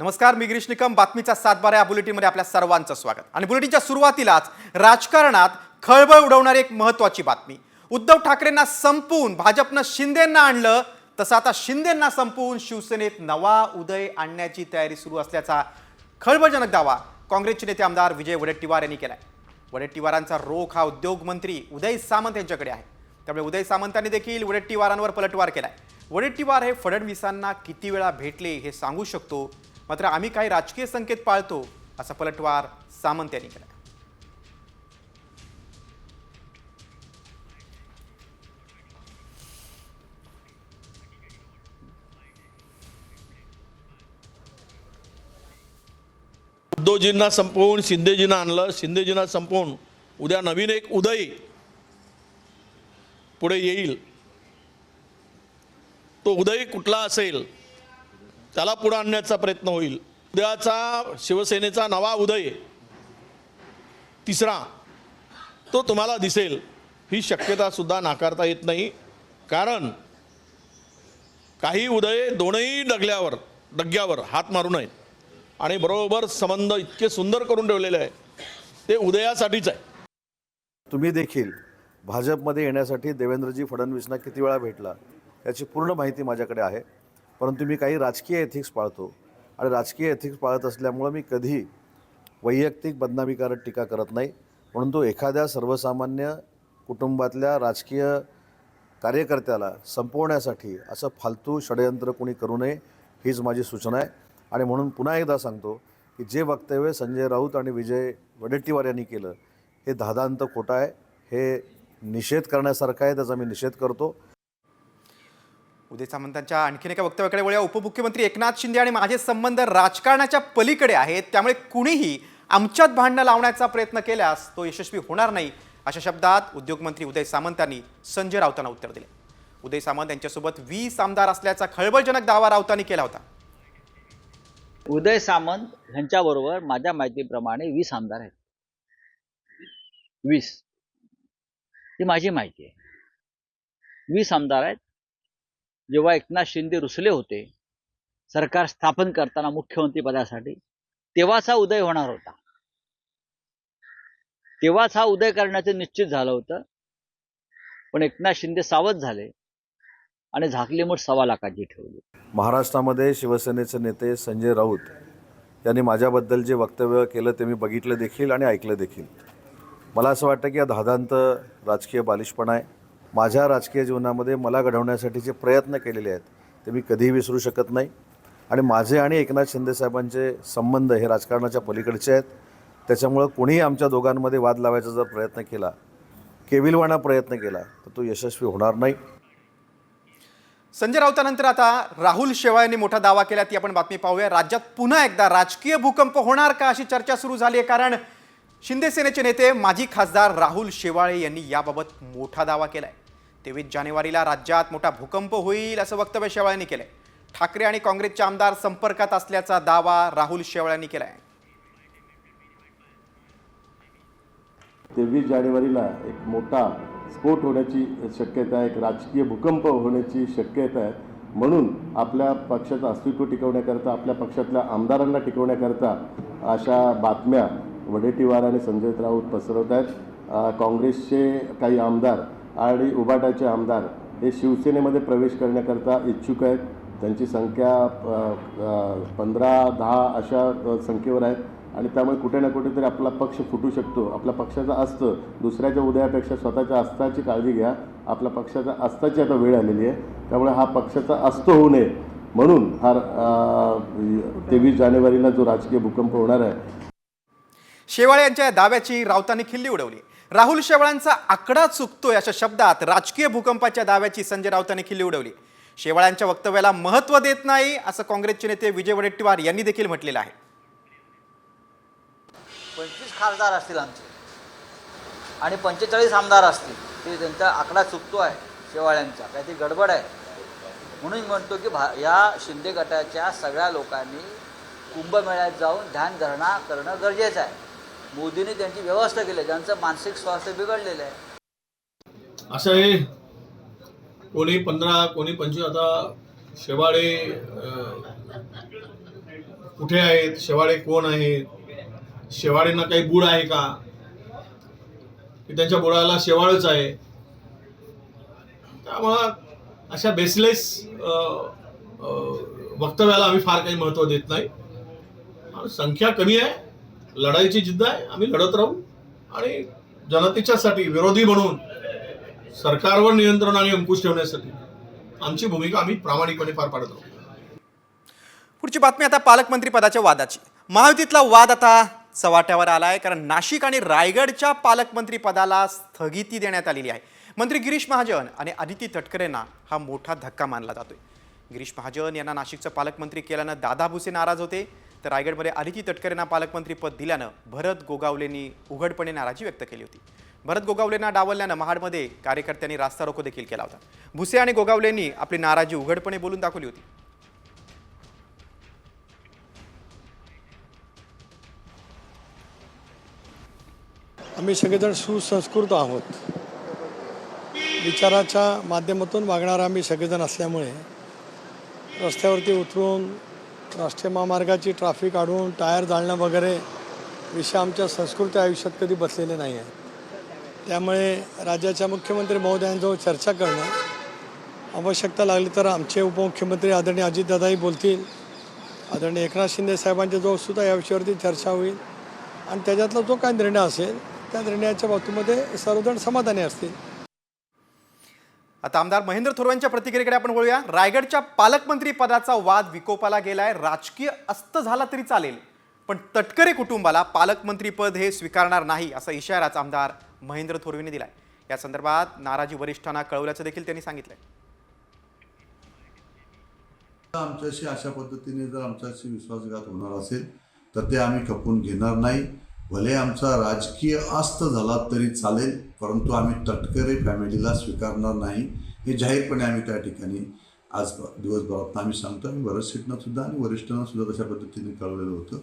नमस्कार मी गिरीश निकम. बातमीचा सातबारा या बुलेटिनमध्ये आपल्या सर्वांचं स्वागत. आणि बुलेटिनच्या सुरुवातीलाच राजकारणात खळबळ उडवणारी एक महत्त्वाची बातमी. उद्धव ठाकरेंना संपवून भाजपनं शिंदेंना आणलं तसं आता शिंदेंना संपवून शिवसेनेत नवा उदय आणण्याची तयारी सुरू असल्याचा खळबळजनक दावा काँग्रेसचे नेते आमदार विजय वडेट्टीवार यांनी केला आहे वडेट्टीवारांचा रोख हा उद्योगमंत्री उदय सामंत यांच्याकडे आहे. त्यामुळे उदय सामंतांनी देखील वडेट्टीवारांवर पलटवार केला आहे वडेट्टीवार हे फडणवीसांना किती वेळा भेटले हे सांगू शकतो? मात्र आम्ही काही राजकीय संकेत पाळतो असा पलटवार सामंत यांनी केला. उद्धवजींना संपवून शिंदेजींना आणलं. शिंदेजींना संपवून उद्या नवीन एक उदय पुढे येईल. तो उदय कुठला असेल? त्याला पुढं आणण्याचा प्रयत्न होईल. उद्याचा शिवसेनेचा नवा उदय तिसरा तो तुम्हाला दिसेल. ही शक्यतासुद्धा नाकारता येत नाही. कारण काही उदय दोनही डगल्यावर डग्यावर हात मारू नये आणि बरोबर संबंध इतके सुंदर करून ठेवलेले आहे ते उदयासाठीच आहे. तुम्ही देखील भाजपमध्ये येण्यासाठी देवेंद्रजी फडणवीसना किती वेळा भेटला याची पूर्ण माहिती माझ्याकडे आहे. परंतु मी काही राजकीय एथिक्स पाळतो. आणि राजकीय एथिक्स पाळत असल्यामुळं मी कधी वैयक्तिक बदनामीकारक टीका करत नाही. म्हणून तो एखाद्या सर्वसामान्य कुटुंबातल्या राजकीय कार्यकर्त्याला संपवण्यासाठी असं फालतू षडयंत्र कोणी करू नये हीच माझी सूचना आहे. आणि म्हणून पुन्हा एकदा सांगतो की जे वक्तव्य संजय राऊत आणि विजय वडेट्टीवार यांनी केलं हे धादांत खोटं आहे. हे निषेध करण्यासारखं आहे त्याचा मी निषेध करतो. उदय सामंतांच्या आणखीन एका वक्तव्याकडे वळूया. उपमुख्यमंत्री एकनाथ शिंदे आणि माझे संबंध राजकारणाच्या पलीकडे आहेत. त्यामुळे कुणीही आमच्यात भांडणं लावण्याचा प्रयत्न केल्यास तो यशस्वी होणार नाही अशा शब्दात उद्योगमंत्री उदय सामंत यांनी संजय राऊतांना उत्तर दिले. उदय सामंत यांच्यासोबत वीस आमदार असल्याचा खळबळजनक दावा राऊतांनी केला होता. उदय सामंत यांच्याबरोबर माझ्या माहितीप्रमाणे वीस आमदार आहेत. वीस. ही माझी माहिती आहे. वीस आमदार आहेत. जेव्हा एकनाथ शिंदे रुसले होते सरकार स्थापन करताना मुख्यमंत्री पदासाठी तेव्हाच हा उदय होणार होता. तेव्हाच हा उदय करण्याचं निश्चित झालं होतं. पण एकनाथ शिंदे सावध झाले आणि झाकली मूठ सव्वा लाखाची ठेवली. महाराष्ट्रामध्ये शिवसेनेचे नेते संजय राऊत यांनी माझ्याबद्दल जे वक्तव्य केलं ते मी बघितलं देखील आणि ऐकलं देखील. मला असं वाटतं की हा धादांत राजकीय बालिशपणा आहे. माझ्या राजकीय जीवनामध्ये मला घडवण्यासाठी जे प्रयत्न केलेले आहेत ते मी कधीही विसरू शकत नाही. आणि माझे आणि एकनाथ शिंदेसाहेबांचे संबंध हे राजकारणाच्या पलीकडचे आहेत. त्याच्यामुळं कोणीही आमच्या दोघांमध्ये वाद लावायचा जर प्रयत्न केला केविलवाणा प्रयत्न केला तर तो यशस्वी होणार नाही. संजय राऊतानंतर आता राहुल शेवाळ यांनी मोठा दावा केला ती आपण बातमी पाहूया. राज्यात पुन्हा एकदा राजकीय भूकंप होणार का अशी चर्चा सुरू झाली आहे? कारण शिंदे सेनेचे नेते माजी खासदार राहुल शेवाळे यांनी याबाबत मोठा दावा केला आहे तेवीस जानेवारीला राज्यात मोठा भूकंप होईल असं वक्तव्य शेवाळ्यांनी केलंय. ठाकरे आणि काँग्रेसचे आमदार संपर्कात असल्याचा दावा राहुल शेवाळ्यांनी केलाय. तेवीस जानेवारीला एक मोठा स्फोट होण्याची शक्यता आहे एक राजकीय भूकंप होण्याची शक्यता आहे. म्हणून आपल्या पक्षाचं अस्तित्व टिकवण्याकरता आपल्या पक्षातल्या आमदारांना टिकवण्याकरता अशा बातम्या वडेट्टीवार आणि संजय राऊत पसरवत आहेत. काँग्रेसचे काही आमदार आणि उबाटाचे आमदार हे शिवसेनेमध्ये प्रवेश करण्याकरता इच्छुक आहेत. त्यांची संख्या पंधरा दहा अशा संख्येवर आहेत. आणि त्यामुळे कुठे ना कुठेतरी आपला पक्ष फुटू शकतो. आपल्या पक्षाचा असतं. दुसऱ्याच्या उदयापेक्षा स्वतःच्या अस्ताची काळजी घ्या. आपल्या पक्षाच्या अस्ताची आता वेळ आलेली आहे. त्यामुळे हा पक्षाचा अस्त होऊ नये. म्हणून हा तेवीस जानेवारीला जो राजकीय भूकंप होणार आहे. शेवाळे यांच्या दाव्याची राऊतांनी खिल्ली उडवली. राहुल शेवाळांचा आकडा चुकतोय अशा शब्दात राजकीय भूकंपाच्या दाव्याची संजय राऊतांनी खिल्ली उडवली. शेवाळ्यांच्या वक्तव्याला महत्त्व देत नाही असं काँग्रेसचे नेते विजय वडेट्टीवार यांनी देखील म्हटलेलं आहे. पंचवीस खासदार असतील आमचे. आणि पंचेचाळीस आमदार असतील. ते त्यांचा आकडा चुकतो आहे शेवाळ्यांचा काहीतरी गडबड आहे. म्हणून म्हणतो की भा या शिंदे गटाच्या सगळ्या लोकांनी कुंभमेळ्यात जाऊन ध्यानधारणा करणं गरजेचं आहे. मोदीने त्यांची व्यवस्था केली आहे. ज्यांचं मानसिक स्वास्थ्य बिघडलेलं आहे. असं आहे कोणी पंधरा कोणी पंचवीस आता शेवाळे कुठे आहेत? शेवाळे कोण आहेत? शेवाळेंना काही बुड आहे का? की त्यांच्या बुडाला शेवाळच आहे. त्यामुळं अशा बेसलेस वक्तव्याला आम्ही फार काही महत्त्व देत नाही. संख्या कमी आहे. लढाईची जिद्द आहे. आम्ही लढत राहू आणि जनतेच्यासाठी विरोधी म्हणून सरकारवर नियंत्रण आणि अंकुश ठेवण्यासाठी आमची भूमिका आम्ही प्रामाणिकपणे पार पाडत राहू पुढची बातमी आता पालकमंत्री पदाच्या वादाची. महायुतीतला वाद आता चव्हाट्यावर आला आहे कारण नाशिक आणि रायगडच्या पालकमंत्री पदाला स्थगिती देण्यात आलेली आहे. मंत्री गिरीश महाजन आणि आदिती तटकरेंना हा मोठा धक्का मानला जातोय. गिरीश महाजन यांना नाशिकचं पालकमंत्री केल्यानं दादा भुसे नाराज होते. तर रायगडमध्ये आदिती तटकरेंना पालकमंत्री पद दिल्यानं भरत गोगावलेंनी उघडपणे नाराजी व्यक्त केली होती. भरत गोगावलेंना डावलल्यानं महाडमध्ये कार्यकर्त्यांनी रास्ता रोको देखील केला होता. भुसे आणि गोगावलेंनी आपली नाराजी उघडपणे बोलून दाखवली होती. आम्ही सगळेजण सुसंस्कृत आहोत. विचाराच्या माध्यमातून वागणारा आम्ही सगळेजण असल्यामुळे रस्त्यावरती उतरून राष्ट्रीय महामार्गाची ट्रॅफिक अडवून टायर जाळणं वगैरे विषय आमच्या संस्कृती आयुष्यात कधी बसलेले नाही आहे त्यामुळे राज्याच्या मुख्यमंत्री महोदयांजवळ चर्चा करणं आवश्यकता लागली तर आमचे उपमुख्यमंत्री आदरणीय अजितदादाही बोलतील. आदरणीय एकनाथ शिंदे साहेबांच्या जवळ सुद्धा या विषयावरती चर्चा होईल. आणि त्याच्यातला जो काय निर्णय असेल त्या निर्णयाच्या बाबतीमध्ये सर्वजण समाधानी असतील. आता आमदार महेंद्र थोरवांच्या प्रतिक्रियेकडे आपण वळूया. रायगडच्या पालकमंत्री पदाचा वाद विकोपाला गेलाय. राजकीय अस्त झाला तरी चालेल. पण तटकरे कुटुंबाला पालकमंत्रीपद हे स्वीकारणार नाही असा इशाराच आमदार महेंद्र थोरवेने दिलाय. या संदर्भात नाराजी वरिष्ठांना कळवल्याचं देखील त्यांनी सांगितलंय. आमच्याशी अशा पद्धतीने जर आमच्याशी विश्वासघात होणार असेल तर ते आम्ही खपून घेणार नाही. भले आमचा राजकीय अस्त झाला तरी चालेल परंतु आम्ही तटकरे फॅमिलीला स्वीकारणार नाही हे जाहीरपणे आम्ही त्या ठिकाणी आज दिवसभरात आम्ही सांगतो. आम्ही भरत सीटनं सुद्धा आणि वरिष्ठांना सुद्धा तशा पद्धतीने कळवलेलं होतं.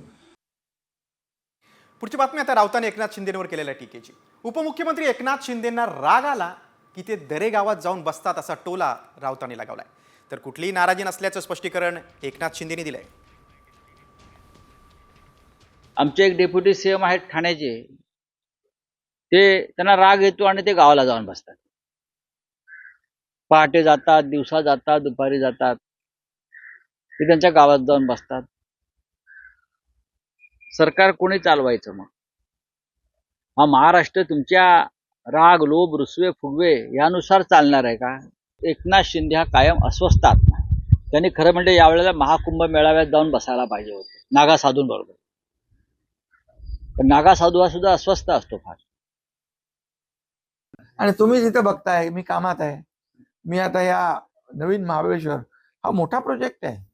पुढची बातमी आता राऊतांनी एकनाथ शिंदेवर केलेल्या टीकेची. उपमुख्यमंत्री एकनाथ शिंदेंना राग आला की ते दरे गावात जाऊन बसतात असा टोला राऊतांनी लगावलाय. तर कुठलीही नाराजी नसल्याचं स्पष्टीकरण एकनाथ शिंदेनी दिलंय. आमचे एक डेप्युटी सी एम आहेत ठाण्याचे. ते त्यांना राग येतो आणि ते गावाला जाऊन बसतात. पहाटे जातात दिवसा जातात दुपारी जातात. ते त्यांच्या गावात जाऊन बसतात. सरकार कोणी चालवायचं मग? हा महाराष्ट्र तुमच्या राग लोभ रुसवे फुगवे यानुसार चालणार आहे का? एकनाथ शिंदे हा कायम अस्वस्थ आत्मा त्यांनी खरं म्हणजे यावेळेला महाकुंभ मेळाव्यात जाऊन बसायला पाहिजे होते. नागा साधूंबरोबर पण नागा साधू हा सुद्धा अस्वस्थ असतो फार. आणि तुम्ही जिथं बघताय मी कामात आहे. मी आता या नवीन महाबळेश्वर हा मोठा प्रोजेक्ट आहे.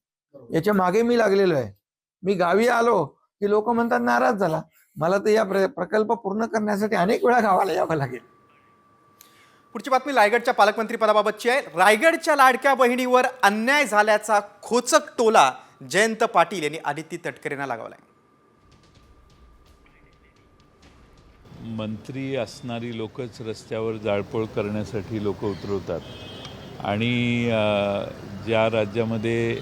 याच्या मागे मी लागलेलो आहे. मी गावी आलो की लोक म्हणतात नाराज झाला. मला तर या प्र- प्रकल्प पूर्ण करण्यासाठी अनेक वेळा गावाला यावं लागेल. पुढची बातमी रायगडच्या पालकमंत्री पदाबाबतची आहे. रायगडच्या लाडक्या बहिणीवर अन्याय झाल्याचा खोचक टोला जयंत पाटील यांनी आदिती तटकरेंना लगावलाय. मंत्री असणारी लोकच रस्त्यावर जाळपोळ करण्यासाठी लोक उतरवतात. आणि ज्या राज्यामध्ये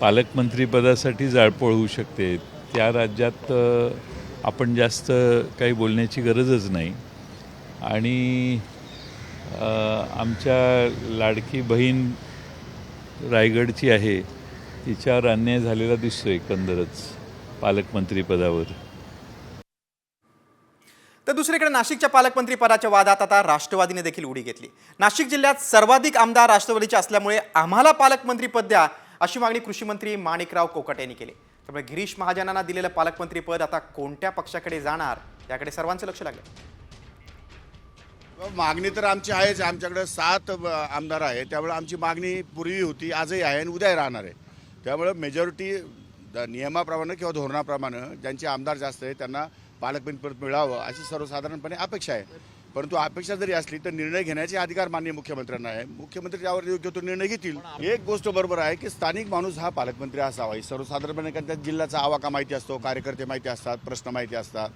पालकमंत्रीपदासाठी जाळपोळ होऊ शकते त्या राज्यात आपण जास्त काही बोलण्याची गरजच नाही. आणि आमच्या लाडकी बहीण रायगडची आहे तिच्यावर अन्याय झालेला दिसतो एकंदरच पालकमंत्रीपदावर दुसरीकडे नाशिकच्या पालकमंत्री पदाच्या वादात आता राष्ट्रवादीने देखील उडी घेतली. नाशिक जिल्ह्यात सर्वाधिक आमदार राष्ट्रवादीचे असल्यामुळे आम्हाला पालकमंत्री पद द्या अशी मागणी कृषी मंत्री माणिकराव कोकट यांनी केली. त्यामुळे गिरीश महाजनांना दिलेलं पालकमंत्री पद आता कोणत्या पक्षाकडे जाणार याकडे सर्वांचं लक्ष लागलं. मागणी तर आमची आहेच आमच्याकडे सात आमदार आहे त्यामुळे आमची मागणी पूर्वी होती आजही आहे आणि उद्याही राहणार आहे. त्यामुळे मेजॉरिटी नियमाप्रमाणे किंवा धोरणाप्रमाणे ज्यांचे आमदार जास्त आहे त्यांना पालकमंत्री पद मिळावं अशी सर्वसाधारणपणे अपेक्षा आहे. परंतु अपेक्षा जरी असली तर निर्णय घेण्याचे अधिकार माननीय मुख्यमंत्र्यांना आहे. मुख्यमंत्री त्यावर योग्य तो निर्णय घेतील. एक गोष्ट बरोबर आहे की स्थानिक माणूस हा पालकमंत्री असावा. ही सर्वसाधारणपणे कारण त्या जिल्ह्याचा आवाका माहिती असतो कार्यकर्ते माहिती असतात प्रश्न माहिती असतात.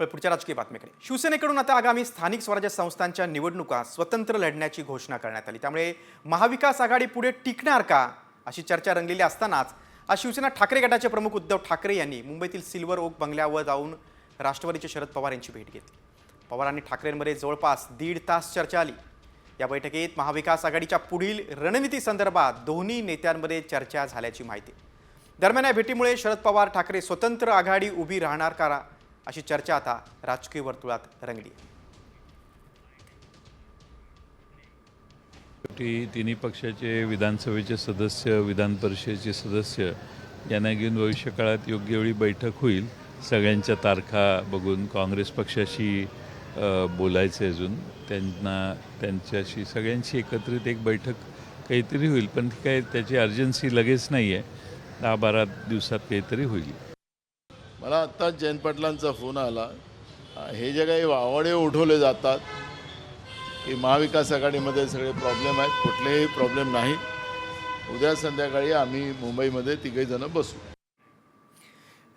पुढच्या राजकीय बातमीकडे. शिवसेनेकडून आता आगामी स्थानिक स्वराज्य संस्थांच्या निवडणुका स्वतंत्र लढण्याची घोषणा करण्यात आली. त्यामुळे महाविकास आघाडी पुढे टिकणार का? अशी चर्चा रंगलेली असतानाच आज शिवसेना ठाकरे गटाचे प्रमुख उद्धव ठाकरे यांनी मुंबईतील सिल्वर ओक बंगल्यावर जाऊन राष्ट्रवादीचे शरद पवार यांची भेट घेतली. पवार आणि ठाकरेंमध्ये जवळपास दीड तास चर्चा आली. या बैठकीत महाविकास आघाडीच्या पुढील रणनीती संदर्भात दोन्ही नेत्यांमध्ये चर्चा झाल्याची माहिती. दरम्यान या भेटीमुळे शरद पवार ठाकरे स्वतंत्र आघाडी उभी राहणार का अशी चर्चा आता राजकीय वर्तुळात रंगली शेवटी तिन्ही पक्षाचे विधानसभेचे सदस्य विधान परिषदेचे सदस्य यांना घेऊन भविष्यकाळात योग्य वेळी बैठक होईल सगळ्यांच्या तारखा बघून काँग्रेस पक्षाशी बोलायचे बोलायचं आहे अजून. त्यांना त्यांच्याशी सगळ्यांशी एकत्रित एक बैठक काहीतरी होईल पण ती काय त्याची अर्जन्सी लगेच नाही आहे दहा बारा दिवसात काहीतरी होईल. मला आत्ताच जयंत पाटलांचा फोन आला. हे जे काही वावडे उठवले जातात की महाविकास आघाडीमध्ये सगळे प्रॉब्लेम आहेत. कुठलेही प्रॉब्लेम नाही. उद्या संध्याकाळी आम्ही मुंबईमध्ये तिघेजणं बसू.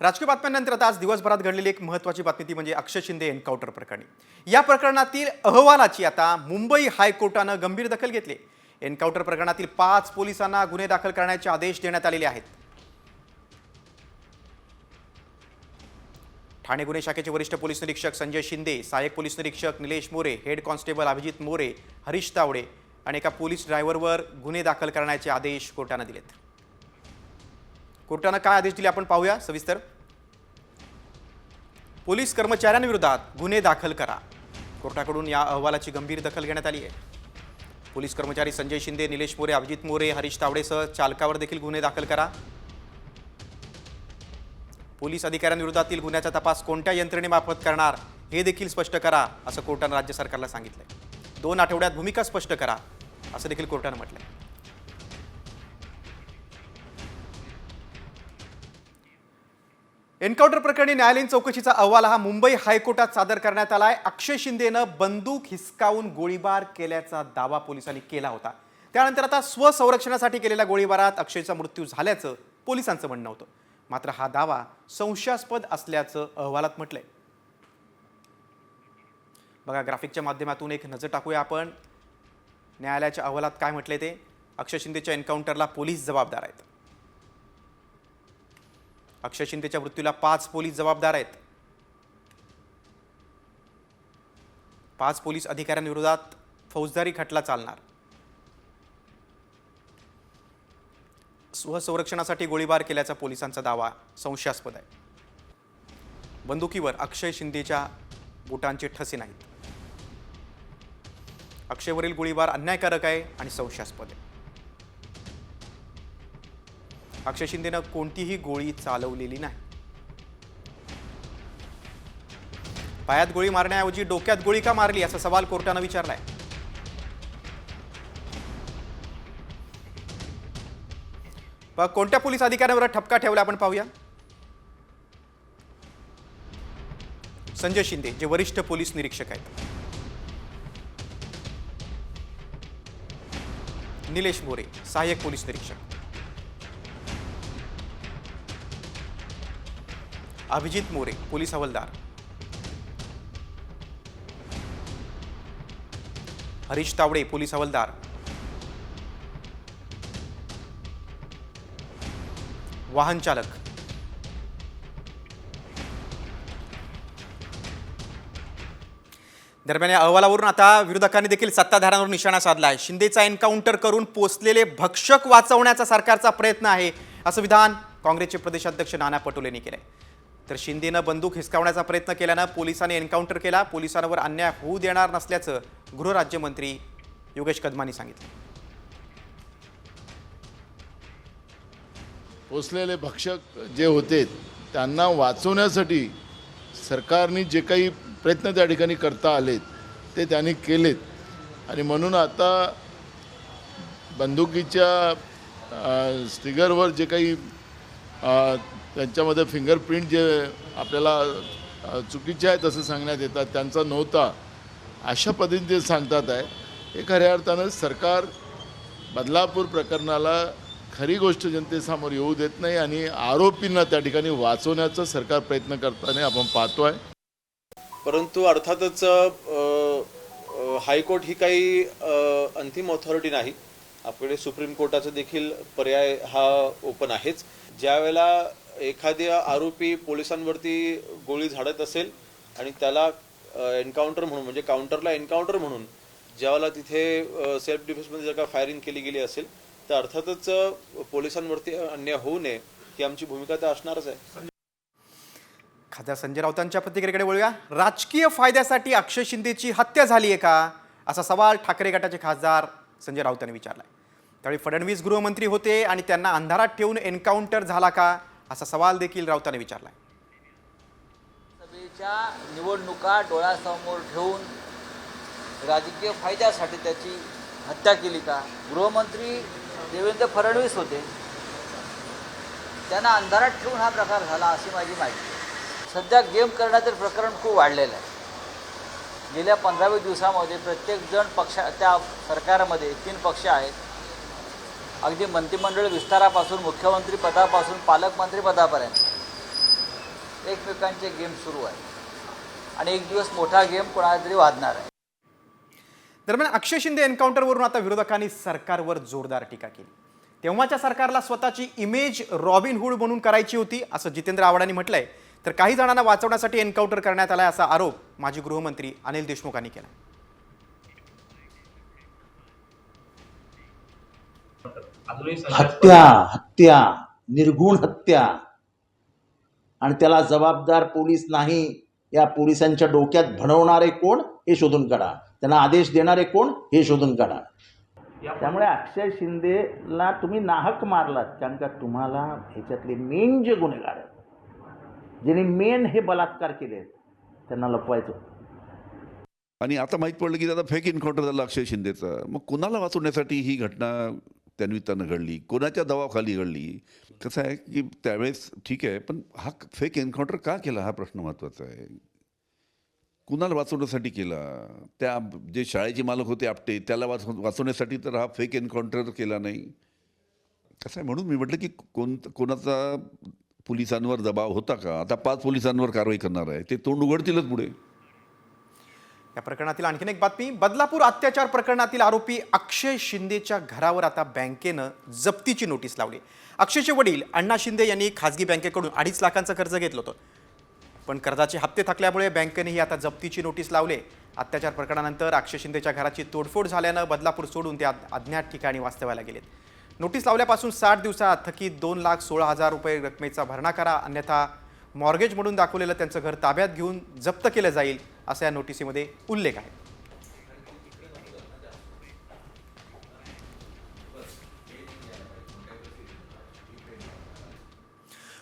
राजकीय बातम्यांनंतर आता आज दिवसभरात घडलेली एक महत्त्वाची बातमी ती म्हणजे अक्षय शिंदे एन्काउंटर प्रकरणी. या प्रकरणातील अहवालाची आता मुंबई हायकोर्टानं गंभीर दखल घेतली. एन्काउंटर प्रकरणातील पाच पोलिसांना गुन्हे दाखल करण्याचे आदेश देण्यात आलेले आहेत. ठाणे गुन्हे शाखेचे वरिष्ठ पोलीस निरीक्षक संजय शिंदे सहाय्यक पोलीस निरीक्षक निलेश मोरे हेड कॉन्स्टेबल अभिजित मोरे हरीश तावडे आणि एका पोलीस ड्रायव्हरवर गुन्हे दाखल करण्याचे आदेश कोर्टानं दिलेत. कोर्टानं काय आदेश दिले आपण पाहूया सविस्तर. पोलीस कर्मचाऱ्यांविरोधात गुन्हे दाखल करा. कोर्टाकडून या अहवालाची गंभीर दखल घेण्यात आली आहे. पोलीस कर्मचारी संजय शिंदे निलेश मोरे अभिजित मोरे हरीश तावडेसह चालकावर देखील गुन्हे दाखल करा. पोलीस अधिकाऱ्यांविरोधातील गुन्ह्याचा तपास कोणत्या यंत्रणेमार्फत करणार हे देखील स्पष्ट करा असं कोर्टानं राज्य सरकारला सांगितलंय. दोन आठवड्यात भूमिका स्पष्ट करा असं देखील कोर्टानं म्हटलंय. एन्काउंटर प्रकरणी न्यायालयीन चौकशीचा अहवाल हा मुंबई हायकोर्टात सादर करण्यात आलाय. अक्षय शिंदेनं बंदूक हिसकावून गोळीबार केल्याचा दावा पोलिसांनी केला होता. त्यानंतर आता स्वसंरक्षणासाठी केलेल्या गोळीबारात अक्षयचा मृत्यू झाल्याचं पोलिसांचं म्हणणं होतं. मात्र हा दावा संशयास्पद असल्याचं अहवालात म्हटलंय. बघा ग्राफिकच्या माध्यमातून एक नजर टाकूया आपण. न्यायालयाच्या अहवालात काय म्हटले ते? अक्षय शिंदेच्या एन्काउंटरला पोलीस जबाबदार आहेत. अक्षय शिंदेच्या मृत्यूला पाच पोलीस जबाबदार आहेत. पाच पोलीस अधिकाऱ्यांविरोधात फौजदारी खटला चालणार. स्वसंरक्षणासाठी गोळीबार केल्याचा पोलिसांचा दावा संशयास्पद आहे. बंदुकीवर अक्षय शिंदेच्या बुटांचे ठसे नाहीत. अक्षयवरील गोळीबार अन्यायकारक आहे आणि संशयास्पद आहे. अक्षय शिंदेनं कोणतीही गोळी चालवलेली नाही. पायात गोळी मारण्याऐवजी डोक्यात गोळी का मारली असा सवाल कोर्टानं विचारलाय. कोणत्या पोलीस अधिकाऱ्यांवर ठपका ठेवला आपण पाहूया? संजय शिंदे जे वरिष्ठ पोलीस निरीक्षक आहेत. निलेश मोरे सहाय्यक पोलीस निरीक्षक. अभिजित मोरे पोलीस हवालदार. हरीश तावडे पोलीस हवालदार. वाहन चालक. दरम्यान या अहवालावरून आता विरोधकांनी देखील सत्ताधाऱ्यांवर निशाणा साधला आहे शिंदेचा एन्काउंटर करून पोचलेले भक्षक वाचवण्याचा सरकारचा प्रयत्न आहे असं विधान काँग्रेसचे प्रदेशाध्यक्ष नाना पटोलेंनी केलंय. तर शिंदेनं बंदूक हिसकावण्याचा प्रयत्न केल्यानं पोलिसांनी एन्काउंटर केला. पोलिसांवर अन्याय होऊ देणार नसल्याचं गृहराज्यमंत्री योगेश कदमांनी सांगितलं. पोचलेले भक्षक जे होते त्यांना वाचवण्यासाठी सरकारने जे काही प्रयत्न त्या ठिकाणी करता आलेत ते त्यांनी केलेत. आणि म्हणून आता बंदुकीच्या स्टिगरवर जे काही त्यांच्यामध्ये फिंगरप्रिंट जे आपल्याला चुकीचे आहेत असं सांगण्यात येतात त्यांचा नव्हता अशा पद्धतीने सांगतात आहे. हे खऱ्या अर्थानं सरकार बदलापूर प्रकरणाला खरी गोष्ट जनतेसमोर येऊ देत नाही आणि आरोपींना त्या ठिकाणी वाचवण्याचा सरकार प्रयत्न करताना आपण पाहतो आहे परंतु अर्थातच हायकोर्ट ही काही अंतिम ऑथॉरिटी नाही. आपल्याकडे सुप्रीम कोर्टाचा देखील पर्याय हा ओपन आहेच. ज्यावेळेला एखाद्या आरोपी पोलिसांवरती गोळी झाडत असेल आणि त्याला एन्काउंटर म्हणून म्हणजे काउंटरला एन्काउंटर म्हणून ज्यावेळेला तिथे सेल्फ डिफेन्समध्ये जर का फायरिंग केली गेली असेल तर अर्थातच पोलिसांवरती अन्याय होऊ नये ही आमची भूमिका तर असणारच आहे. खासदार संजय राऊतांच्या प्रतिक्रियेकडे वळूया. राजकीय फायद्यासाठी अक्षय शिंदेची हत्या झाली आहे का? असा सवाल ठाकरे गटाचे खासदार संजय राऊतांनी विचारलाय. त्यावेळी फडणवीस गृहमंत्री होते आणि त्यांना अंधारात ठेवून एन्काउंटर झाला का? असा सवाल देखील राऊतांनी विचारलाय. सभेच्या निवडणुका डोळ्यासमोर ठेवून राजकीय फायद्यासाठी त्याची हत्या केली का? गृहमंत्री देवेंद्र फडणवीस होते. त्यांना अंधारात ठेवून हा प्रकार झाला अशी माझी माहिती सध्या गेम करण्याचं प्रकरण खूप वाढलेलं आहे. गेल्या पंधरावीस दिवसामध्ये प्रत्येकजण पक्षा त्या सरकारमध्ये तीन पक्ष आहेत. अगदी मंत्रिमंडळ विस्तारापासून मुख्यमंत्री पदापासून पालकमंत्री पदापर्यंत एकमेकांचे गेम सुरू आहे आणि एक दिवस मोठा गेम कोणाला तरी वाजणार आहे. दरम्यान अक्षय शिंदे एन्काउंटरवरून आता विरोधकांनी सरकारवर जोरदार टीका केली. तेव्हाच्या सरकारला स्वतःची इमेज रॉबिन हुड म्हणून करायची होती असं जितेंद्र आव्हाडांनी म्हटलंय. तर काही जणांना वाचवण्यासाठी एन्काउंटर करण्यात आलाय असा आरोप माजी गृहमंत्री अनिल देशमुखांनी केला हत्या हत्या निर्गुण हत्या. आणि त्याला जबाबदार पोलीस नाही या पोलिसांच्या डोक्यात भणवणारे कोण हे शोधून काढा. त्यांना आदेश देणारे कोण हे शोधून काढा. त्यामुळे अक्षय शिंदेला तुम्ही नाहक मारलात कारण का तुम्हाला ह्याच्यातले मेन जे गुन्हेगार आहेत ज्यांनी मेन हे बलात्कार केले त्यांना लपवायचं आणि आता माहीत पडलं की त्याचा फेक एन्काउंटर झाला अक्षय शिंदेचा. मग कुणाला वाचवण्यासाठी ही घटना त्यानिमित्तानं घडली? कोणाच्या दबावाखाली घडली? कसं आहे की त्यावेळेस ठीक आहे पण हा फेक एन्काउंटर का केला? हा प्रश्न महत्त्वाचा आहे. कुणाला वाचवण्यासाठी केला? त्या जे शाळेचे मालक होते आपटे त्याला वाच वाचवण्यासाठी तर हा फेक एन्काउंटर केला नाही. कसं आहे? म्हणून मी म्हटलं की कोण कोणाचा पोलिसांवर दबाव होता का? आता पाच पोलिसांवर कारवाई करणार आहे. ते तोंड उघडतीलच पुढे. या प्रकरणातील आणखीन एक बातमी. बदलापूर अत्याचार प्रकरणातील आरोपी अक्षय शिंदेच्या घरावर आता बँकेनं जप्तीची नोटीस लावली. अक्षयचे वडील अण्णा शिंदे यांनी खासगी बँकेकडून अडीच लाखांचं कर्ज घेतलं होतं. पण कर्जाचे हप्ते थकल्यामुळे बँकेनेही आता जप्तीची नोटीस लावले. अत्याचार प्रकरणानंतर अक्षय शिंदेच्या घराची तोडफोड झाल्यानं बदलापूर सोडून ते अज्ञात ठिकाणी वास्तव्याला गेलेत. नोटीस लावल्यापासून साठ दिवसात थकीत दोन लाख सोळा हजार रुपये रकमेचा भरणा करा अन्यथा मॉर्गेज म्हणून दाखवलेलं त्यांचं घर ताब्यात घेऊन जप्त केलं जाईल असा या नोटिसीमध्ये उल्लेख आहे.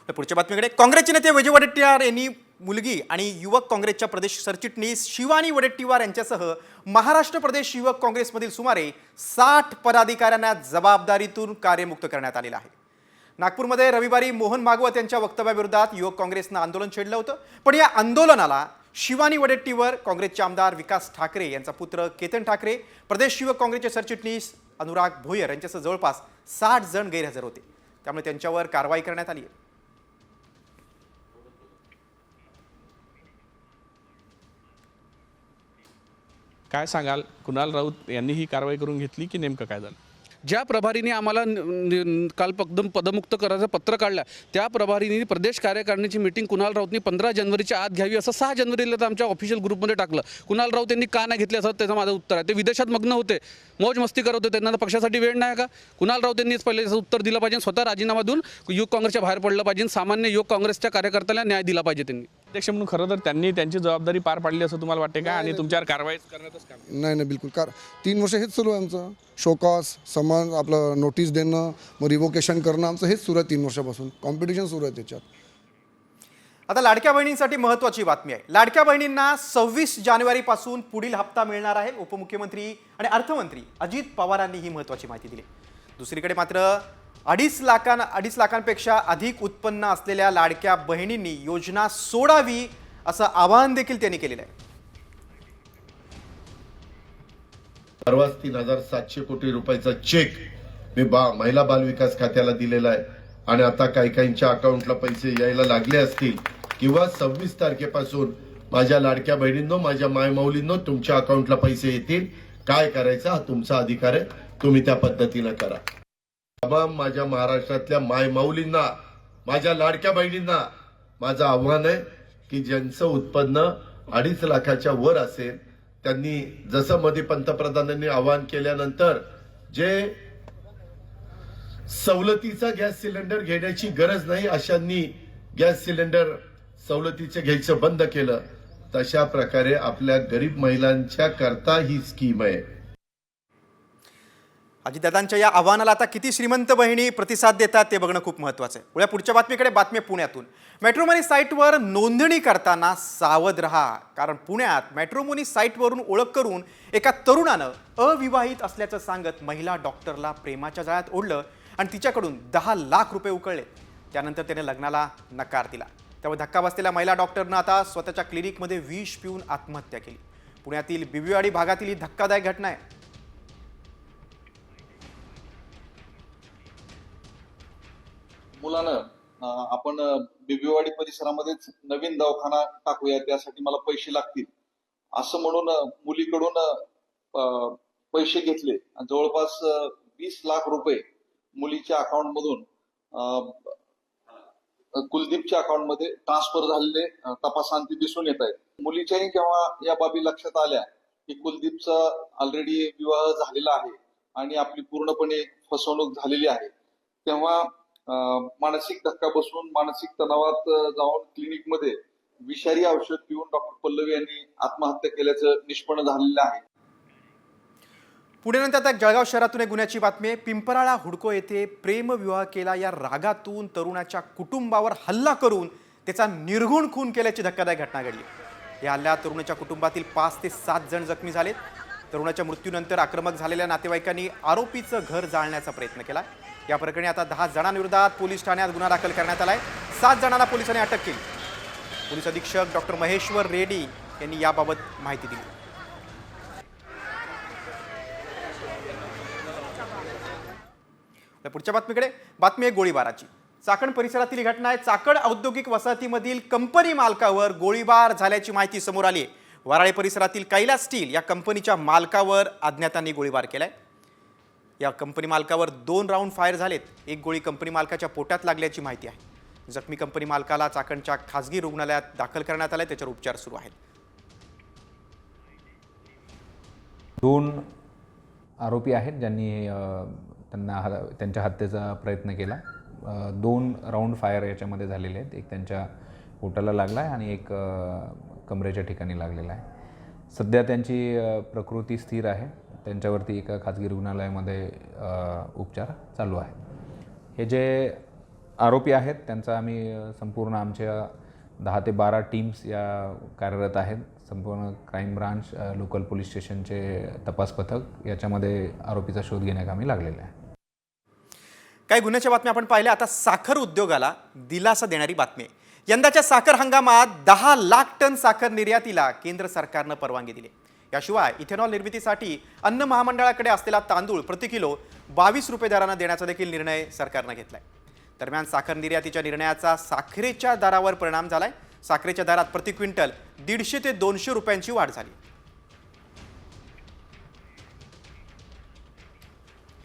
पुढच्या बातमीकडे काँग्रेसचे नेते विजय वडेट्टीवार यांनी मुलगी आणि युवक काँग्रेसच्या प्रदेश सरचिटणीस शिवानी वडेट्टीवार यांच्यासह महाराष्ट्र प्रदेश युवक काँग्रेसमधील सुमारे साठ पदाधिकाऱ्यांना जबाबदारीतून कार्यमुक्त करण्यात आलेलं आहे. नागपूरमध्ये रविवारी मोहन भागवत यांच्या वक्तव्याविरोधात युवक काँग्रेसनं आंदोलन छेडलं होतं. पण या आंदोलनाला शिवानी वडेट्टीवर काँग्रेसचे आमदार विकास ठाकरे यांचा पुत्र केतन ठाकरे प्रदेश युवक काँग्रेसचे सरचिटणीस अनुराग भोयर यांच्यासह जवळपास साठ जण गैरहजर होते. त्यामुळे त्यांच्यावर कारवाई करण्यात आली आहे. काय सांगाल? कुणाल राऊत यांनी ही कारवाई करून घेतली की नेमकं काय झालं? ज्या प्रभारीने आम्हाला काल पदम पदमुक्त करायचं पत्र काढलं त्या प्रभारीने प्रदेश कार्यकारिणीची मिटिंग कुणाल राऊतनी पंधरा जानेवारीच्या आत घ्यावी असं सहा जानेवारीला तर आमच्या ऑफिशियल ग्रुपमध्ये टाकलं. कुणाल राऊत यांनी का नाही घेतले असं त्याचं माझं उत्तर आहे. ते विदेशात मग्न होते. मौज मस्ती करत होते. त्यांना पक्षासाठी वेळ नाही का? कुणाल राऊत यांनीच पहिले याचं उत्तर दिलं पाहिजे स्वतः राजीनामा देऊन युग काँग्रेसच्या बाहेर पडलं पाहिजे. सामान्य युग काँग्रेसच्या कार्यकर्त्याला न्याय दिला पाहिजे त्यांनी. अध्यक्ष म्हणून खरं तर त्यांनी त्यांची जबाबदारी पार पाडली असं तुम्हाला वाटते का? आणि तुमच्यावर कारवाई करण्यातच काम नाही नाही बिलकुल. कार तीन वर्ष हेच सुरू आहे आमचं. शोकॉस समन आपलं नोटीस देणं मग रिवोकेशन करणं आमचं हेच सुरू आहे तीन वर्षापासून. कॉम्पिटिशन सुरू आहे त्याच्यात. आता लाडक्या बहिणींसाठी महत्त्वाची बातमी आहे. लाडक्या बहिणींना सव्वीस जानेवारीपासून पुढील हप्ता मिळणार आहे. उपमुख्यमंत्री आणि अर्थमंत्री अजित पवारांनी ही महत्त्वाची माहिती दिली. दुसरीकडे मात्र अडीच लाखां अडीच लाखांपेक्षा अधिक उत्पन्न असलेल्या लाडक्या बहिणींनी योजना सोडावी असं आवाहन देखील त्यांनी केलेलं आहे. परवाच तीन हजार सातशे कोटी रुपयाचा चेक मी बा महिला बाल विकास खात्याला दिलेला आहे. आणि आता काही काहींच्या अकाउंटला पैसे यायला लागले असतील किंवा सव्वीस तारखेपासून माझ्या लाडक्या बहिणींनो माझ्या मायमाऊलींनो तुमच्या अकाउंटला पैसे येतील. काय करायचं हा तुमचा अधिकार आहे. तुम्ही त्या पद्धतीनं करा. तमाम माझ्या महाराष्ट्रातल्या मायमाऊलींना माझ्या लाडक्या बहिणींना माझं आव्हान आहे की ज्यांचं उत्पन्न अडीच लाखाच्या वर असेल त्यांनी जसं मध्ये पंतप्रधानांनी आवाहन केल्यानंतर जे सवलतीचा गॅस सिलेंडर घेण्याची गरज नाही अशांनी गॅस सिलेंडर सवलतीचे घ्यायचं बंद केलं तशा प्रकारे आपल्या गरीब महिलांच्या करता ही स्कीम आहे. अजितदादांच्या या आव्हानाला आता किती श्रीमंत बहिणी प्रतिसाद देतात ते बघणं खूप महत्त्वाचं आहे. उद्या पुढच्या बातमीकडे बातमी पुण्यातून. मेट्रोमनी साईटवर नोंदणी करताना सावध रहा कारण पुण्यात मेट्रोमनी साईटवरून ओळख करून एका तरुणानं अविवाहित असल्याचं सांगत महिला डॉक्टरला प्रेमाच्या जाळ्यात ओढलं आणि तिच्याकडून दहा लाख रुपये उकळले. त्यानंतर त्याने लग्नाला नकार दिला. त्यामुळे धक्का बसलेल्या महिला डॉक्टरनं आता स्वतःच्या क्लिनिकमध्ये विष पिऊन आत्महत्या केली. पुण्यातील बिबिवाडी भागातील ही धक्कादायक घटना आहे. मुलानं आपण अं, परिसरामध्येच नवीन दवाखाना टाकूया त्यासाठी मला पैसे लागतील. असं म्हणून मुलीकडून पैसे घेतले. आणि जवळपास वीस लाख रुपये मुलीच्या अकाउंट मधून कुलदीपच्या अकाउंटमध्ये ट्रान्सफर झालेले तपासांती दिसून येत आहेत. मुलीच्याही जेव्हा या बाबी लक्षात आल्या की कुलदीपचा ऑलरेडी विवाह झालेला आहे आणि आपली पूर्णपणे फसवणूक झालेली आहे तेव्हा मानसिक धक्का बसून मानसिक तणावात जाऊन क्लिनिकमध्ये विषारी औषध पिऊन डॉक्टर पल्लवी यांनी आत्महत्या केल्याचं निष्पन्न झालेलं आहे. पुण्यानंतर आता जळगाव शहरातून एक गुन्ह्याची बातमी आहे. पिंपराळा हुडको येथे प्रेमविवाह केला. या रागातून तरुणाच्या कुटुंबावर हल्ला करून त्याचा निर्घुण खून केल्याची धक्कादायक घटना घडली. या हल्ल्यात तरुणाच्या कुटुंबातील पाच ते सात जण जखमी झालेत. तरुणाच्या मृत्यूनंतर आक्रमक झालेल्या नातेवाईकांनी आरोपीचं घर जाळण्याचा प्रयत्न केला. या प्रकरणी आता दहा जणांविरोधात पोलीस ठाण्यात गुन्हा दाखल करण्यात आलाय. सात जणांना पोलिसांनी अटक केली. पोलीस अधीक्षक डॉक्टर महेश्वर रेड्डी यांनी याबाबत माहिती दिली. तर पुढच्या बातमीकडे बातमी आहे गोळीबाराची. चाकण परिसरातील ही घटना आहे. चाकण औद्योगिक वसाहतीमधील कंपनी मालकावर गोळीबार झाल्याची माहिती समोर आली आहे. वराळे परिसरातील कैलास स्टील या कंपनीच्या मालकावर अज्ञातांनी गोळीबार केलाय. या कंपनी मालकावर दोन राऊंड फायर झालेत. एक गोळी कंपनी मालकाच्या पोटात लागल्याची माहिती आहे. जखमी कंपनी मालकाला चाकणच्या खासगी रुग्णालयात दाखल करण्यात आलं त्याच्यावर उपचार सुरू आहेत. दोन आरोपी आहेत ज्यांनी त्यांना ह त्यांच्या हत्येचा प्रयत्न केला. दोन राऊंड फायर याच्यामध्ये झालेले आहेत. एक त्यांच्या पोटाला लागला आहे आणि एक कमरेच्या ठिकाणी लागलेला आहे. सध्या त्यांची प्रकृती स्थिर आहे. त्यांच्यावरती एका खाजगी रुग्णालयामध्ये उपचार चालू आहेत. हे जे आरोपी आहेत त्यांचा आम्ही संपूर्ण आमच्या दहा ते बारा टीम्स या कार्यरत आहेत. संपूर्ण क्राईम ब्रांच लोकल पोलीस स्टेशनचे तपास पथक याच्यामध्ये आरोपीचा शोध घेण्याकामी लागलेला आहे. काही गुन्ह्याच्या बातम्या आपण पाहिल्या. आता साखर उद्योगाला दिलासा देणारी बातमी. यंदाच्या साखर हंगामात दहा लाख टन साखर निर्यातीला केंद्र सरकारनं परवानगी दिली. याशिवाय इथेनॉल निर्मितीसाठी अन्न महामंडळाकडे असलेला तांदूळ प्रति किलो बावीस रुपये दरानं देण्याचा देखील निर्णय सरकारनं घेतलाय. दरम्यान साखर निर्यातीच्या निर्णयाचा साखरेच्या दरावर परिणाम झालाय. साखरेच्या दरात प्रति क्विंटल दीडशे ते दोनशे रुपयांची वाढ झाली.